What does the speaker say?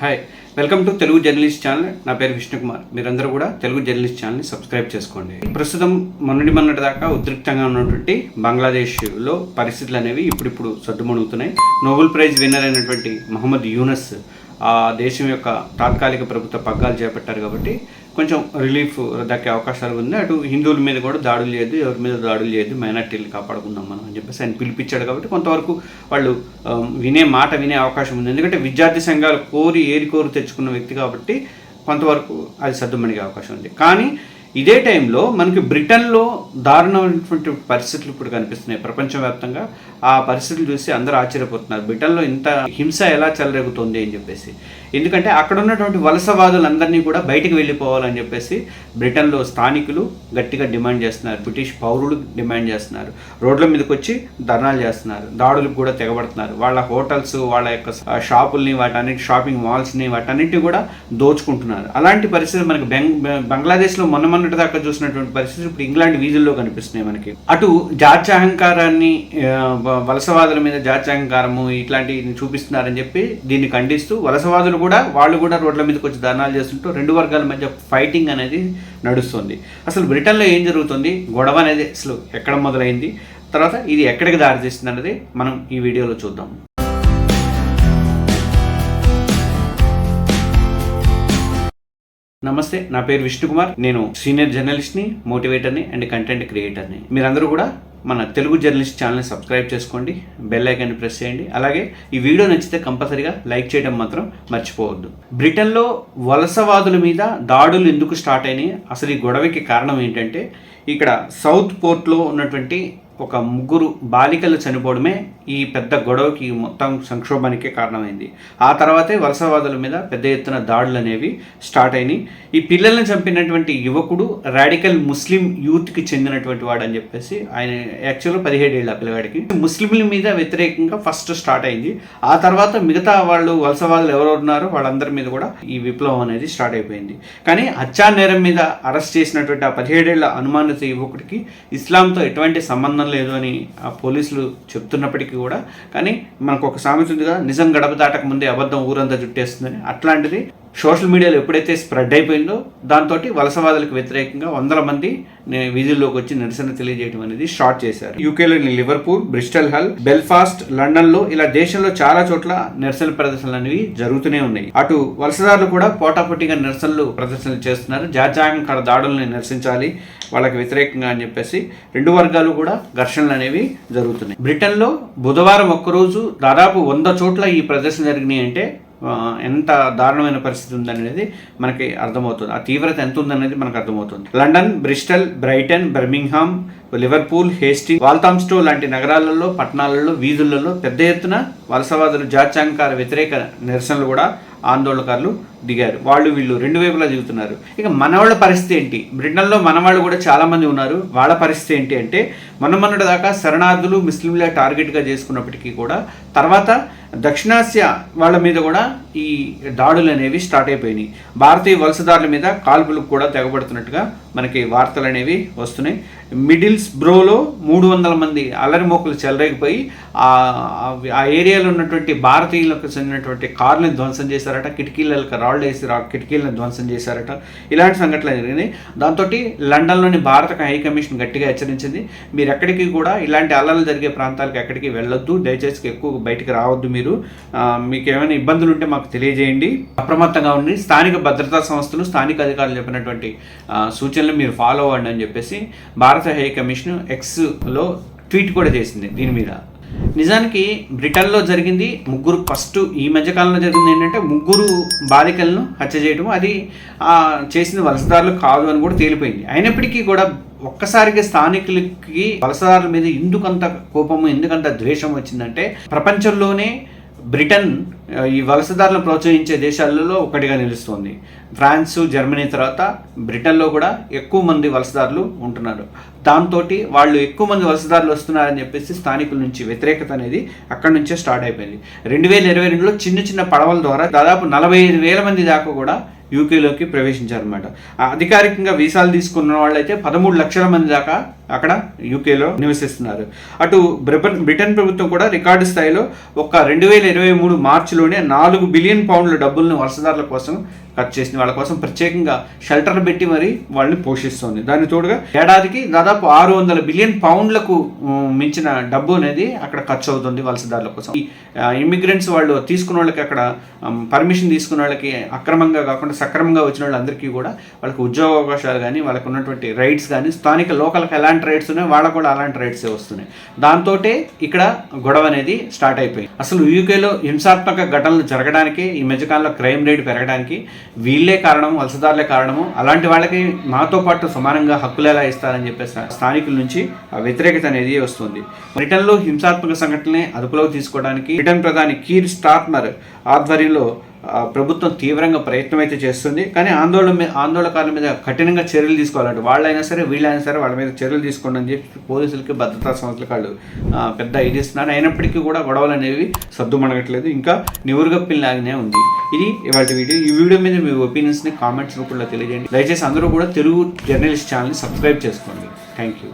Hi welcome to Telugu journalist channel నా పేరు విష్ణుకుమార్. మీరందరూ కూడా తెలుగు జర్నలిస్ట్ ఛానల్ని సబ్స్క్రైబ్ చేసుకోండి. ప్రస్తుతం మొన్నటి మొన్నటి దాకా ఉద్రిక్తంగా ఉన్నటువంటి బంగ్లాదేశ్లో పరిస్థితులు అనేవి ఇప్పుడిప్పుడు సర్దుమణుగుతున్నాయి నోబెల్ ప్రైజ్ విన్నర్ అయినటువంటి మహమ్మద్ యూనస్ ఆ దేశం యొక్క తాత్కాలిక ప్రభుత్వ పగ్గాలు చేపట్టారు కాబట్టి కొంచెం రిలీఫ్ దక్కే అవకాశాలు ఉంది అటు హిందువుల మీద కూడా దాడులు చేయొద్దు ఎవరి మీద దాడులు చేయొద్దు మైనార్టీలు కాపాడుకుందాం మనం అని చెప్పేసి ఆయన పిలిపించాడు కాబట్టి కొంతవరకు వాళ్ళు వినే మాట వినే అవకాశం ఉంది. ఎందుకంటే విద్యార్థి సంఘాలు కోరి ఏరి కోరి తెచ్చుకున్న వ్యక్తి కాబట్టి కొంతవరకు అది సర్దుమణిగే అవకాశం ఉంది. కానీ ఇదే టైంలో మనకి బ్రిటన్లో దారుణమైనటువంటి పరిస్థితులు ఇప్పుడు కనిపిస్తున్నాయి ప్రపంచవ్యాప్తంగా. ఆ పరిస్థితులు చూసి అందరూ ఆశ్చర్యపోతున్నారు. బ్రిటన్లో ఇంత హింస ఎలా చెలరేగుతుంది అని చెప్పేసి. ఎందుకంటే అక్కడ ఉన్నటువంటి వలసవాదులందరినీ కూడా బయటికి వెళ్ళిపోవాలని చెప్పేసి బ్రిటన్లో స్థానికులు గట్టిగా డిమాండ్ చేస్తున్నారు. బ్రిటిష్ పౌరులు డిమాండ్ చేస్తున్నారు. రోడ్ల మీదకి వచ్చి ధర్నాలు చేస్తున్నారు. దాడులకు కూడా తెగబడుతున్నారు. వాళ్ళ హోటల్స్ వాళ్ళ యొక్క షాపుల్ని వాటన్నిటి షాపింగ్ మాల్స్ని వాటన్నిటిని కూడా దోచుకుంటున్నారు. అలాంటి పరిస్థితి మనకి బెంగ్ బంగ్లాదేశ్లో మొన్న మొన్నటి దాకా చూసినటువంటి పరిస్థితి ఇప్పుడు ఇంగ్లాండ్ వీధుల్లో కనిపిస్తున్నాయి మనకి. అటు జాత్యహంకారాన్ని అహంకారాన్ని వలసవాదుల మీద జాత్యహంకారము ఇట్లాంటివి చూపిస్తున్నారని చెప్పి దీన్ని ఖండిస్తూ వలసవాదులు కూడా వాళ్ళు కూడా రోడ్ల మీదకి వచ్చి ధర్నాలు చేస్తుంటూ రెండు వర్గాల మధ్య ఫైటింగ్ అనేది నడుస్తుంది. అసలు బ్రిటన్లో ఏం జరుగుతుంది? గొడవ అనేది అసలు ఎక్కడ మొదలైంది? తర్వాత ఇది ఎక్కడికి దారితీస్తుంది అనేది మనం ఈ వీడియోలో చూద్దాం. నమస్తే నా పేరు విష్ణుకుమార్. నేను సీనియర్ జర్నలిస్ట్ని మోటివేటర్ని అండ్ కంటెంట్ క్రియేటర్ని. మీరందరూ కూడా మన తెలుగు జర్నలిస్ట్ ఛానల్ని సబ్స్క్రైబ్ చేసుకోండి బెల్ ఐకాన్ ప్రెస్ చేయండి. అలాగే ఈ వీడియో నచ్చితే కంపల్సరీగా లైక్ చేయడం మాత్రం మర్చిపోవద్దు. బ్రిటన్లో వలసవాదుల మీద దాడులు ఎందుకు స్టార్ట్ అయినాయి? అసలు ఈ గొడవకి కారణం ఏంటంటే ఇక్కడ సౌత్ పోర్ట్లో ఉన్నటువంటి ఒక ముగ్గురు బాలికలు చనిపోవడమే ఈ పెద్ద గొడవకి మొత్తం సంక్షోభానికి కారణమైంది. ఆ తర్వాతే వలసవాదుల మీద పెద్ద ఎత్తున దాడులు అనేవి స్టార్ట్ అయినాయి. ఈ పిల్లల్ని చంపినటువంటి యువకుడు రాడికల్ ముస్లిం యూత్కి చెందినటువంటి వాడు అని చెప్పేసి ఆయన యాక్చువల్గా పదిహేడేళ్ళ పిల్లవాడికి. ముస్లింల మీద వ్యతిరేకంగా ఫస్ట్ స్టార్ట్ అయింది. ఆ తర్వాత మిగతా వాళ్ళు వలసవాదులు ఎవరు ఉన్నారో వాళ్ళందరి మీద కూడా ఈ విప్లవం అనేది స్టార్ట్ అయిపోయింది. కానీ హత్యా నేరం మీద అరెస్ట్ చేసినటువంటి ఆ పదిహేడేళ్ళ అనుమానిత యువకుడికి ఇస్లాంతో ఎటువంటి సంబంధం లేదు అని ఆ పోలీసులు చెప్తున్నప్పటికీ కూడా. కానీ మనకు ఒక సామెత ఉంది కదా నిజం గడప దాటక ముందే అబద్ధం ఊరంతా జుట్టేస్తుందని. అట్లాంటిది సోషల్ మీడియాలో ఎప్పుడైతే స్ప్రెడ్ అయిపోయిందో దాంతో వలసవాదులకు వ్యతిరేకంగా వందల మంది నే- వీధుల్లోకి వచ్చి నిరసన తెలియజేయడం అనేది స్టార్ట్ చేశారు. యూకేలోని లివర్పూల్ బ్రిస్టల్ హల్ బెల్ఫాస్ట్ లండన్లో ఇలా దేశంలో చాలా చోట్ల నిరసన ప్రదర్శనలు అనేవి జరుగుతూనే ఉన్నాయి. అటు వలసదారులు కూడా పోటాపోటీగా నిరసనలు ప్రదర్శనలు చేస్తున్నారు. జాత్యాహంకార దాడులను నిరసించాలి వాళ్ళకి వ్యతిరేకంగా అని చెప్పేసి రెండు వర్గాలు కూడా ఘర్షణలు అనేవి జరుగుతున్నాయి. బ్రిటన్లో బుధవారం ఒక్కరోజు దాదాపు వంద చోట్ల ఈ ప్రదర్శన జరిగినాయి అంటే ఎంత దారుణమైన పరిస్థితి ఉందనేది మనకి అర్థమవుతుంది. ఆ తీవ్రత ఎంత ఉందనేది మనకు అర్థమవుతుంది. London Bristol Brighton Birmingham Liverpool hasty Walthamstow లాంటి నగరాలలో పట్టణాలలో వీధులలో పెద్ద ఎత్తున వలసవాదులు జాత్యాంకార వ్యతిరేక నిరసనలు కూడా ఆందోళనకారులు దిగారు. వాళ్ళు వీళ్ళు రెండు వైపులా దిగుతున్నారు. ఇక మనవాళ్ళ పరిస్థితి ఏంటి? బ్రిటన్లో మనవాళ్ళు కూడా చాలామంది ఉన్నారు. వాళ్ళ పరిస్థితి ఏంటి అంటే మొన్న మొన్నటి దాకా శరణార్థులు ముస్లింలే టార్గెట్గా చేసుకున్నప్పటికీ కూడా తర్వాత దక్షిణాసియా వాళ్ళ మీద కూడా ఈ దాడులు అనేవి స్టార్ట్ అయిపోయినాయి. భారతీయ వలసదారుల మీద కాల్పులకు కూడా తెగబడుతున్నట్టుగా మనకి వార్తలు అనేవి వస్తున్నాయి. మిడిల్స్ బ్రోలో మూడు వందల మంది అల్లరి మోకలు చెలరేగిపోయి ఆ ఏరియాలో ఉన్నటువంటి భారతీయులకు చెందినటువంటి కార్లను ధ్వంసం చేశారట కిటికీలకు రాళ్ళు వేసి రా కిటికీలను ధ్వంసం చేశారట. ఇలాంటి సంఘటనలు జరిగినాయి. దాంతో లండన్లోని భారత హై కమిషన్ గట్టిగా హెచ్చరించింది. మీరు ఎక్కడికి కూడా ఇలాంటి అల్లర్లు జరిగే ప్రాంతాలకు ఎక్కడికి వెళ్ళొద్దు. దయచేసి ఎక్కువ బయటికి రావద్దు మీరు. మీకు ఏమైనా ఇబ్బందులు ఉంటే మాకు తెలియజేయండి. అప్రమత్తంగా ఉండి స్థానిక భద్రతా సంస్థలు స్థానిక అధికారులు చెప్పినటువంటి సూచనలు మీరు ఫాలో అవ్వండి అని చెప్పేసి భారత హై కమిషన్ ఎక్స్లో ట్వీట్ కూడా చేసింది దీని మీద. నిజానికి బ్రిటన్లో జరిగింది ముగ్గురు ఫస్ట్ ఈ మధ్యకాలంలో జరిగింది ఏంటంటే ముగ్గురు బాలికలను హత్య చేయడం అది చేసిన వలసదారులు కాదు అని కూడా తేలిపోయింది. అయినప్పటికీ కూడా ఒక్కసారిగా స్థానికులకి వలసదారుల మీద ఎందుకంత కోపము ఎందుకంత ద్వేషం వచ్చిందంటే ప్రపంచంలోనే బ్రిటన్ ఈ వలసదారులను ప్రోత్సహించే దేశాలలో ఒకటిగా నిలుస్తోంది. ఫ్రాన్స్ జర్మనీ తర్వాత బ్రిటన్లో కూడా ఎక్కువ మంది వలసదారులు ఉంటున్నారు. దాంతో వాళ్ళు ఎక్కువ మంది వలసదారులు వస్తున్నారని చెప్పేసి స్థానికుల నుంచి వ్యతిరేకత అనేది అక్కడి నుంచే స్టార్ట్ అయిపోయింది. రెండు వేల ఇరవై రెండులో చిన్న చిన్న పడవల ద్వారా దాదాపు నలభై ఐదు వేల మంది దాకా కూడా యూకేలోకి ప్రవేశించారనమాట అధికారికంగా వీసాలు తీసుకున్న వాళ్ళైతే పదమూడు లక్షల మంది దాకా అక్కడ యూకేలో నివసిస్తున్నారు. అటు బ్రిటన్ బ్రిటన్ ప్రభుత్వం కూడా రికార్డు స్థాయిలో ఒక రెండు వేల ఇరవై మూడు మార్చిలోనే నాలుగు బిలియన్ పౌండ్ల డబ్బులను వలసదారుల కోసం ఖర్చు చేసింది. వాళ్ళ కోసం ప్రత్యేకంగా షెల్టర్లు పెట్టి మరి వాళ్ళని పోషిస్తుంది. దాని తోడుగా ఏడాదికి దాదాపు ఆరు వందల బిలియన్ పౌండ్లకు మించిన డబ్బు అనేది అక్కడ ఖర్చు అవుతుంది వలసదారుల కోసం. ఈ ఇమిగ్రెంట్స్ వాళ్ళు తీసుకున్న వాళ్ళకి అక్కడ పర్మిషన్ తీసుకున్న వాళ్ళకి అక్రమంగా కాకుండా సక్రమంగా వచ్చిన వాళ్ళందరికీ కూడా వాళ్ళకి ఉద్యోగ అవకాశాలు కానీ వాళ్ళకు ఉన్నటువంటి రైట్స్ కానీ స్థానిక లోకల్కి ఎలాంటి రైట్స్ ఉన్నాయో వాళ్ళకు కూడా అలాంటి రైట్స్ వస్తున్నాయి. దాంతో ఇక్కడ గొడవ అనేది స్టార్ట్ అయిపోయింది. అసలు యూకేలో హింసాత్మక ఘటనలు జరగడానికి ఈ మధ్యకాలంలో క్రైమ్ రేట్ పెరగడానికి వీళ్ళే కారణం వలసదారులే కారణము అలాంటి వాళ్ళకి మాతో పాటు సమానంగా హక్కులు ఎలా ఇస్తారని చెప్పేసి స్థానికుల నుంచి ఆ వ్యతిరేకత అనేది వస్తుంది. బ్రిటన్లో హింసాత్మక సంఘటనలే అదుపులోకి తీసుకోవడానికి బ్రిటన్ ప్రధాని కీర్ స్టార్మర్ ఆధ్వర్యంలో ప్రభుత్వం తీవ్రంగా ప్రయత్నం అయితే చేస్తుంది కానీ ఆందోళన మీద ఆందోళనకారుల మీద కఠినంగా చర్యలు తీసుకోవాలంటే వాళ్ళైనా సరే వీళ్ళైనా సరే వాళ్ళ మీద చర్యలు తీసుకోండి అని చెప్పి పోలీసులకి భద్రతా సంస్థలకు వాళ్ళు పెద్ద ఇదిస్తున్నారు అయినప్పటికీ కూడా గొడవలు అనేవి సర్దుమణగట్లేదు. ఇంకా నివురుగప్పిల్లాగానే ఉంది. ఇది ఇవాళ వీడియో. ఈ వీడియో మీద మీ ఒపీనియన్స్ని కామెంట్స్ రూపంలో తెలియజేయండి. దయచేసి అందరూ కూడా తెలుగు జర్నలిస్ట్ ఛానల్ని సబ్స్క్రైబ్ చేసుకోండి. Thank you.